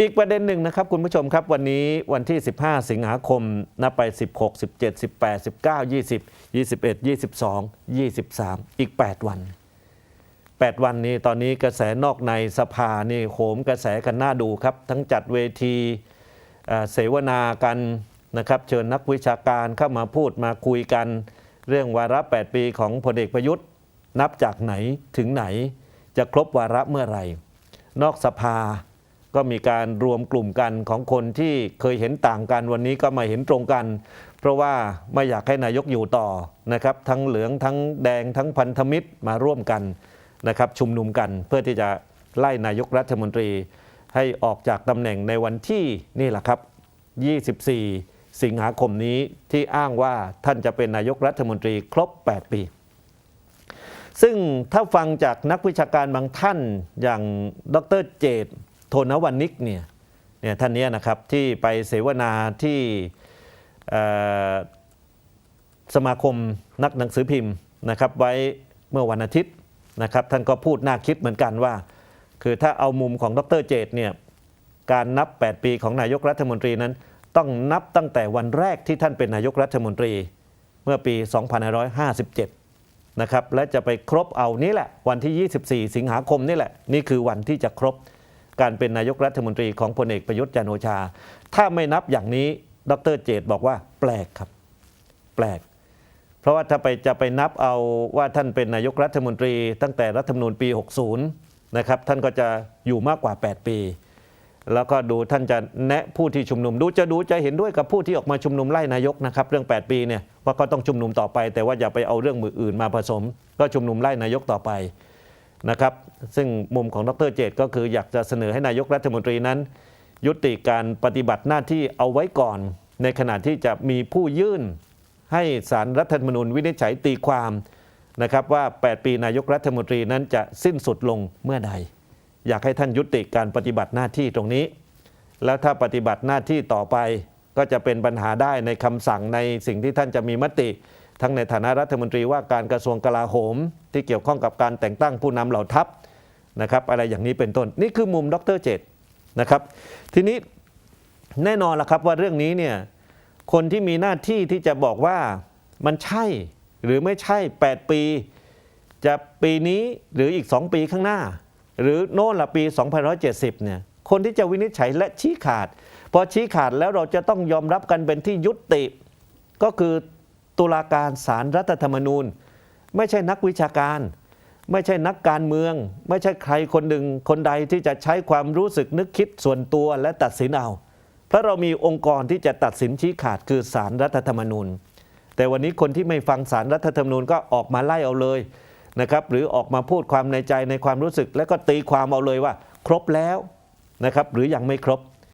อีกประเด็นหนึ่งนะครับคุณผู้ชมครับวันนี้วันที่ 15 สิงหาคมนับไป 16 17 18 19 20 21 22 23 อีก 8 วัน 8 วันนี้ตอนนี้กระแสนอกในสภานี่โหมกระแสกันน่าดูครับ ทั้งจัดเวทีเสวนากันนะครับ เชิญนักวิชาการเข้ามาพูดมาคุยกัน เรื่องวาระ 8 ปีของพลเอกประยุทธ์ นับจากไหนถึงไหนจะครบวาระเมื่อไหร่ นอกสภา ก็มีการรวมกลุ่มกันของคนที่เคยเห็นต่างกันวันนี้ก็มาเห็นตรงกัน เพราะว่าไม่อยากให้นายกอยู่ต่อนะครับ ทั้งเหลืองทั้งแดงทั้งพันธมิตรมาร่วมกันนะครับ ชุมนุมกันเพื่อที่จะไล่นายกรัฐมนตรีให้ออกจากตำแหน่งในวันที่นี่แหละครับ 24 สิงหาคมนี้ที่อ้างว่าท่านจะเป็นนายกรัฐมนตรีครบ 8 ปี ซึ่งถ้าฟังจากนักวิชาการบางท่านอย่างดรเจต นวันนิกเนี่ยเนี่ยท่านนี้นะครับที่ไปเสวนาที่สมาคมนักหนังสือพิมพ์นะครับไว้เมื่อวันอาทิตย์นะครับท่านก็พูดน่าคิดเหมือนกันว่า คือถ้าเอามุมของดรเจตเนี่ยการนับ 8 ปีของนายกรัฐมนตรีนั้น ต้องนับตั้งแต่วันแรกที่ท่านเป็นนายกรัฐมนตรีเมื่อปี 2557 นะครับและจะไปครบเอานี้แหละ วันที่ 24 สิงหาคมนี่แหละ นี่คือวันที่จะครบ การเป็นนายกรัฐมนตรีของพลเอกประยุทธ์จันโอชา ถ้าไม่นับอย่างนี้ดรเจตบอกว่าแปลกครับ แปลก เพราะว่าถ้าไปจะไปนับเอาว่าท่านเป็นนายกรัฐมนตรี ตั้งแต่รัฐธรรมนูญปี 60 นะครับ ท่านก็จะอยู่มากกว่า 8 ปี แล้วก็ดูท่านจะแนะผู้ที่ชุมนุมดูจะดูจะเห็นด้วยกับผู้ที่ออกมาชุมนุมไล่นายกนะครับเรื่อง 8 ปีเนี่ยว่าก็ต้องชุมนุมต่อไป แต่ว่าอย่าไปเอาเรื่องมืออื่นมาผสม ก็ชุมนุมไล่นายกต่อไป นะครับ ซึ่งมุมของดรเจตก็คืออยากจะเสนอให้นายกรัฐมนตรีนั้น ยุติการปฏิบัติหน้าที่เอาไว้ก่อน ในขณะที่จะมีผู้ยื่นให้สารรัฐธรรมนูญวินิจฉัยตีความนะครับว่า 8 ปีนายกรัฐมนตรีนั้นจะสิ้นสุดลงเมื่อใด อยากให้ท่านยุติการปฏิบัติหน้าที่ตรงนี้ แล้วถ้าปฏิบัติหน้าที่ต่อไปก็จะเป็นปัญหาได้ในคำสั่งในสิ่งที่ท่านจะมีมติ ทั้งในฐานะรัฐมนตรีว่าการกระทรวงกลาโหม ที่เกี่ยวข้องกับการแต่งตั้งผู้นำเหล่าทัพนะครับอะไรอย่างนี้เป็นต้นนี่คือมุมดรเจตนะครับทีนี้แน่นอนละครับว่าเรื่องนี้เนี่ยคนที่มีหน้าที่ที่จะบอกว่ามันใช่หรือไม่ใช่ 8 ปี จะปีนี้หรืออีก 2 ปีข้างหน้า หรือโน่นละปี2570 เนี่ยคนที่จะวินิจฉัยและชี้ขาด พอชี้ขาดแล้วเราจะต้องยอมรับกันเป็นที่ยุติ ก็คือ ตุลาการศาลรรัฐธรรมนูญ ไม่ใช่นักวิชาการ ไม่ใช่นักการเมือง ไม่ใช่ใครคนหนึ่งคนใดที่จะใช้ความรู้สึกนึกคิดส่วนตัวและตัดสินเอาเพราะเรามีองค์กรที่จะตัดสินชี้ขาดคือศาลรรัฐธรรมนูญ แต่วันนี้คนที่ไม่ฟังศาลรรัฐธรรมนูญก็ออกมาไล่เอาเลยนะครับหรือออกมาพูดความในใจในความรู้สึก แล้วก็ตีความเอาเลยว่า ครบแล้วนะครับหรือยังไม่ครบ